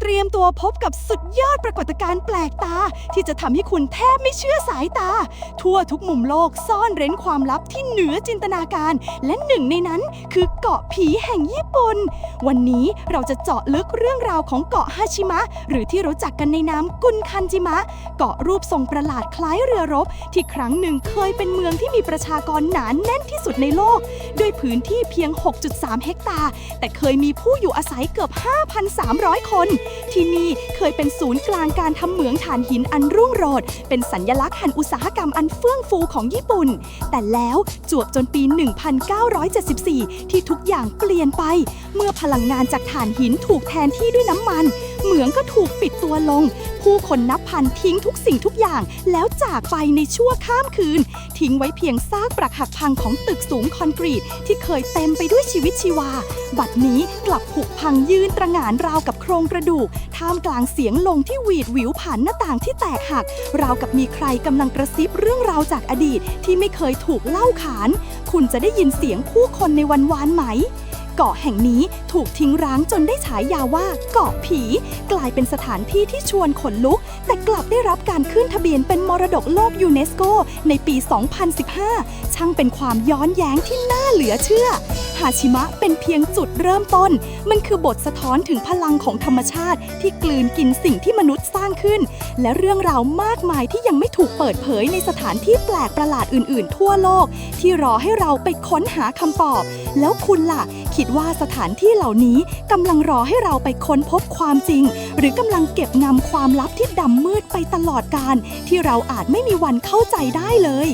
เตรียมตัวพบกับสุดยอดปรากฏการณ์แปลกตา ที่จะทำให้คุณแทบไม่เชื่อสายตา ทั่วทุกมุมโลกซ่อนเร้นความลับที่เหนือจินตนาการ และหนึ่งในนั้นคือเกาะผีแห่งญี่ปุ่น วันนี้เราจะเจาะลึกเรื่องราวของเกาะฮาชิมะ หรือที่รู้จักกันในนามกุนคันจิมะ เกาะรูปทรงประหลาดคล้ายเรือรบ ที่ครั้งหนึ่งเคยเป็นเมืองที่มีประชากรหนานแน่นที่สุดในโลก ด้วยพื้นที่เพียง 6.3 เฮกตาร์แต่เคยมีผู้อยู่อาศัยเกือบ 5,300 คนที่นี่เคยเป็นศูนย์กลางการทำเหมืองถ่านหินอันรุ่งโรจน์เป็นสัญญลักษณ์แห่งอุตสาหกรรมอันเฟื่องฟูของญี่ปุ่น แต่แล้วจวบจนปี 1974 ที่ทุกอย่างเปลี่ยนไป เมื่อพลังงานจากถ่านหินถูกแทนที่ด้วยน้ำมัน เหมืองก็ถูกปิดตัวลง ผู้คนนับพันทิ้งทุกสิ่งทุกอย่าง แล้วจากไปในชั่วข้ามคืน ทิ้งไว้เพียงซากปรักหักพังของตึกสูงคอนกรีต ที่เคยเต็มไปด้วยชีวิตชีวา บัดนี้กลับผุพังยืนตระหง่านราวกับโครงกระดูก ท่ามกลางเสียงลงที่หวีดหวิวผ่านหน้าต่างที่แตกหัก ราวกับมีใครกำลังกระซิบเรื่องราวจากอดีตที่ไม่เคยถูกเล่าขาน คุณจะได้ยินเสียงผู้คนในวันวานไหม เกาะแห่งนี้ถูกทิ้งร้างจนได้ฉายาว่าเกาะผี กลายเป็นสถานที่ที่ชวนขนลุก แต่กลับได้รับการขึ้นทะเบียนเป็นมรดกโลกยูเนสโก ในปี 2015 ช่างเป็นความย้อนแย้งที่น่าเหลือเชื่อ ฮาชิมะเป็นเพียงจุดเริ่มต้น มันคือบทสะท้อนถึงพลังของธรรมชาติที่กลืนกินสิ่งที่มนุษย์สร้างขึ้น และเรื่องราวมากมายที่ยังไม่ถูกเปิดเผยในสถานที่แปลกประหลาดอื่น ๆ ทั่วโลก ที่รอให้เราไปค้นหาคำตอบ แล้วคุณล่ะ คิดว่าสถานที่เหล่านี้กำลังรอให้เราไปค้นพบความจริง หรือกำลังเก็บงำความลับที่ดำมืดไปตลอดกาลที่เราอาจไม่มีวันเข้าใจได้เลย